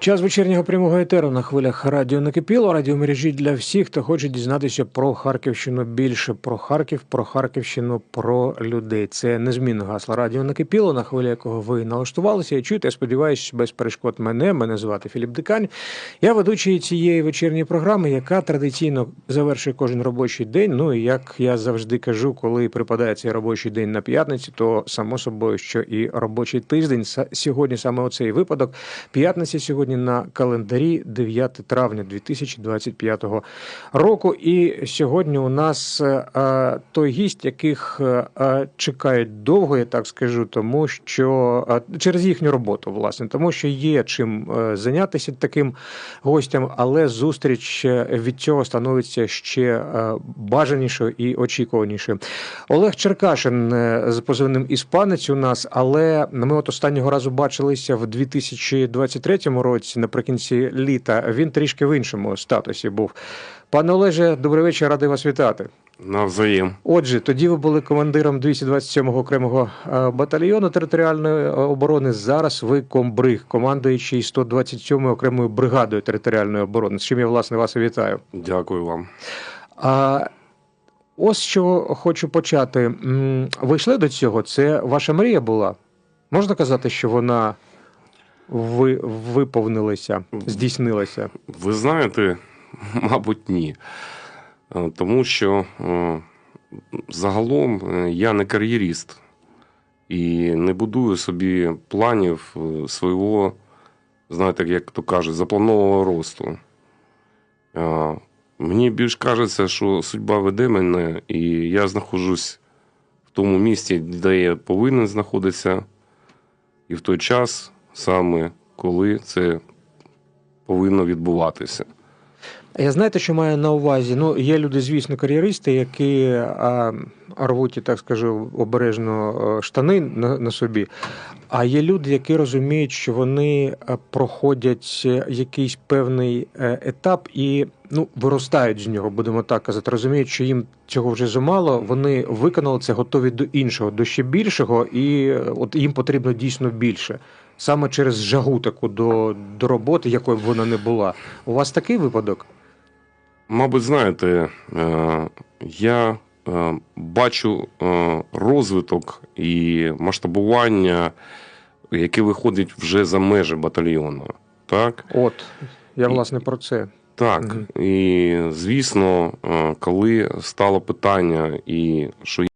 Час вечірнього прямого етеру на хвилях радіо накипіло. Радіомережі для всіх, хто хоче дізнатися про Харківщину більше про Харків, про Харківщину, про людей. Це незмінне гасло радіо накипіло, на хвилі якого ви налаштувалися і чуєте. Я сподіваюся, без перешкод мене. Мене звати Філіп Дикань. Я ведучий цієї вечірньої програми, яка традиційно завершує кожен робочий день. Ну і як я завжди кажу, коли припадає цей робочий день на п'ятниці, то само собою, що і робочий тиждень сьогодні саме оцей випадок. П'ятниця сьогодні на календарі 9 травня 2025 року. І сьогодні у нас е, е, той гість, яких е, чекають довго, я так скажу, тому що через їхню роботу, власне, тому що є чим зайнятися таким гостям, але зустріч від цього становиться ще бажанішою і очікуванішою. Олег Черкашин з позивним іспанець у нас, але ми от останнього разу бачилися в 2023 році, наприкінці літа. Він трішки в іншому статусі був. Пане Олеже, добрий вечір, радий вас вітати. Навзаєм. Отже, тоді ви були командиром 227-го окремого е, батальйону територіальної оборони. Зараз ви комбриг, командуючий 127-ю окремою бригадою територіальної оборони. З чим я власне вас і вітаю. Дякую вам. А ось що хочу почати. Ви йшли до цього? Це ваша мрія була? Можна казати, що вона ви, виповнилася, здійснилася? Ви знаєте, мабуть, ні. Е, Тому що е, загалом е, я не кар'єріст і не будую собі планів свого, знаєте, як то кажуть, запланованого росту. Мені більш кажеться, що судьба веде мене, і я знаходжусь в тому місці, де я повинен знаходитися, і в той час саме коли це повинно відбуватися. Я знаєте, що маю на увазі? Ну, є люди, звісно, кар'єристи, які а, рвуть, так скажу, обережно штани на, на собі. А є люди, які розуміють, що вони проходять е, якийсь певний е, етап і ну, виростають з нього, будемо так казати. Розуміють, що їм цього вже замало. Вони виконали це, готові до іншого, до ще більшого, і е, от їм потрібно дійсно більше. Саме через жагу таку до, до роботи, якою б вона не була. У вас такий випадок? Мабуть, знаєте, е, я е, бачу розвиток і масштабування, яке виходить вже за межі батальйону. Так, От, я власне про це. Так. І звісно, е, коли стало питання, і що